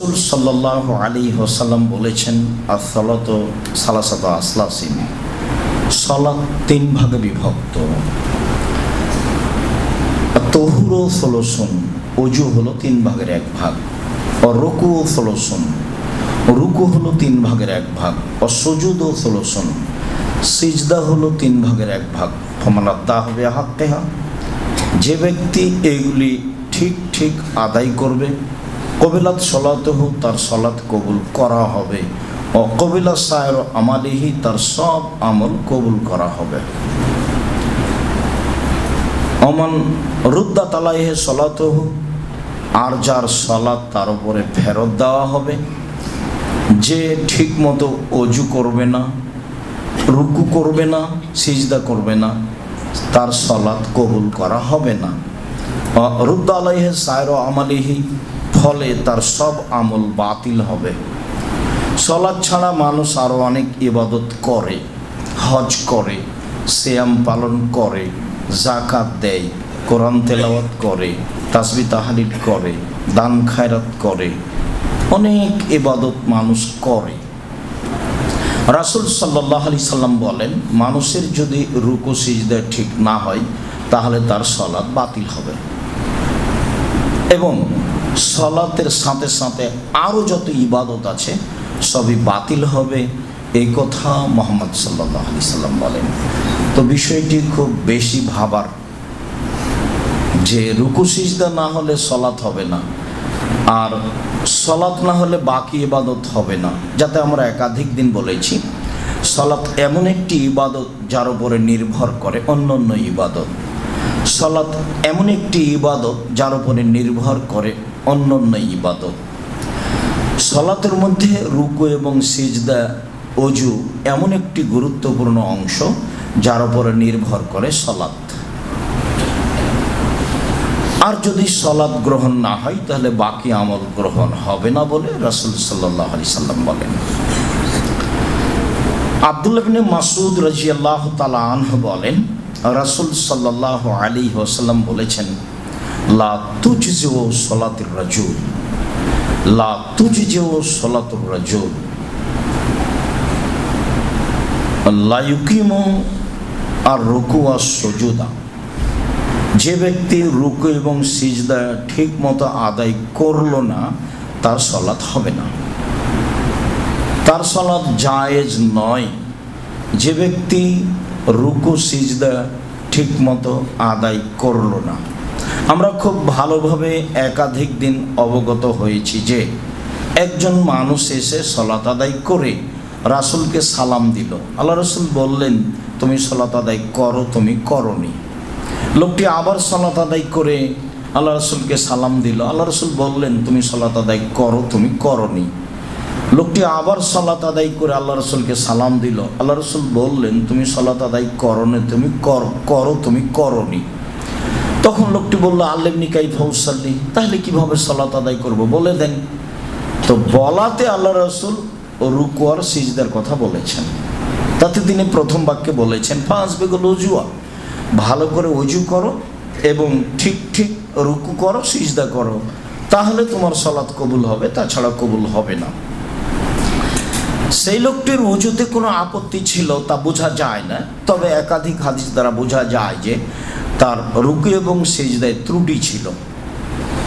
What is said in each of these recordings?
রাসূল সাল্লাল্লাহু আলাইহি ওয়াসাল্লাম বলেছেন, আসসালাত সালাসাত আসলাসিন সালাত তিন ভাগে বিভক্ত। তহুর ও সলসুন অজু হলো তিন ভাগের এক ভাগ। ও রুকু ও সলসুন, রুকু হলো তিন ভাগের এক ভাগ। ও সজুদ ও সলসুন, সিজদা হলো তিন ভাগের এক ভাগ। ফমানাদ্দা হবে হাক্কেহা। যে ব্যক্তি এগুলি ঠিক ঠিক আদায় করবে কবিলাত সলাতহু, তার সলাত কবুল করা হবে। ও কবিলা সায়ের আমালিহি, তার সব আমল কবুল করা হবে। অমান রুদ্দা তালাইহে সলাতহু, আর যার সলাত তার উপরে ফেরত দেওয়া হবে। যে ঠিক মতো অজু করবে না, রুকু করবে না, সিজদা করবে না, তার সলাৎ কবুল করা হবে না। রুদ্দ আলাইহে সায়র আমালিহি ফলে তার সব আমল বাতিল হবে। সলাদ ছাড়া মানুষ আরও অনেক ইবাদত করে, হজ করে শ্যাম পালন করে জাকাত দেয়, কোরআন তেলাওয়াত করে, তাসবি তাহারিদ করে, দান খায়রাত করে, অনেক ইবাদত মানুষ করে। রাসুল সাল্লাহ আলি সাল্লাম বলেন, মানুষের যদি রুকু সিজদা ঠিক না হয়, তাহলে তার সলাদ বাতিল হবে। এবং সলাতের সাথে সাথে আরও যত ইবাদত আছে, সবই বাতিল হবে। এই কথা মোহাম্মদ সাল্লাহ আলি সাল্লাম বলেন। তো বিষয়টি খুব বেশি ভাবার। যে রুকু, সিজদা না হলে সলাৎ হবে না, আর সলাৎ না হলে বাকি ইবাদত হবে না। যাতে আমরা একাধিক দিন বলেছি, সলাৎ এমন একটি ইবাদত যার উপরে নির্ভর করে অন্য অন্য ইবাদত। সলাৎ এমন একটি ইবাদত যার উপরে নির্ভর করে অন্য অন্য ইবাদত। সলাতের মধ্যে রুকু এবং সিজদা, অজু এমন একটি গুরুত্বপূর্ণ অংশ, যার উপরে নির্ভর করে সলাৎ আর যদি সলাদ গ্রহণ না হয়, তাহলে বাকি আমল গ্রহণ হবে না বলে রাসুল সাল্লাহ আলি সাল্লাম বলেন। আবদুল্লাবিনে মাসুদ রাজি আল্লাহ তালাহ বলেন, রাসুল সাল্লাহ আলী ওসাল্লাম বলেছেন লা যেও সলাতুর রাজুল। লা সলাতুর রাজুল। আর রুকু আর সজুদা। যে ব্যক্তি রুকু এবং সিজদা ঠিক মতো আদায় করল না, তার সলাৎ হবে না। তার সলাৎ জায়েজ নয়। যে ব্যক্তি রুকু, সিজদা ঠিক মতো আদায় করল না আমরা খুব ভালোভাবে একাধিক দিন অবগত হয়েছি যে একজন মানুষ এসে সলাত আদায় করে রাসুলকে সালাম দিল। আল্লাহ রসুল বললেন, তুমি সলাত আদায় করো, তুমি করনি। লোকটি আবার সলাত আদায় করে আল্লাহ রসুলকে সালাম দিল। আল্লাহ রসুল বললেন, তুমি সলাত আদায় করো, তুমি করনি। লোকটি আবার সলাত আদায় করে আল্লাহ রসুলকে সালাম দিল। আল্লাহ রসুল বললেন, তুমি সলাত আদায় করনি তুমি কর, করো, তুমি করনি। তখন লোকটি বলল আল্লেমনি কাই ফৌসাল্লি তাহলে কীভাবে সলাত আদায় করব? বলে দেন। তো বলাতে আল্লাহ রসুল ও রুকুয়ার সিজদার কথা বলেছেন। তাতে তিনি প্রথম বাক্যে বলেছেন, পাঁচ বেগুল উজুয়া ভালো করে অজু করো এবং ঠিক ঠিক রুকু করো, সিজদা করো। তাহলে তোমার সলাৎ কবুল হবে, তাছাড়া কবুল হবে না। সেই লোকটির উজুতে কোনো আপত্তি ছিল তা বোঝা যায় না, তবে একাধিক হাদিস দ্বারা বোঝা যায় যে তার রুকু এবং সেজদায় ত্রুটি ছিল।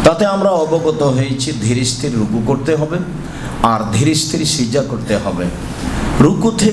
তাতে আমরা অবগত হয়েছি ধীরে স্থির রুকু করতে হবে আর ধীরে স্থির সিজা করতে হবে। রুকু থেকে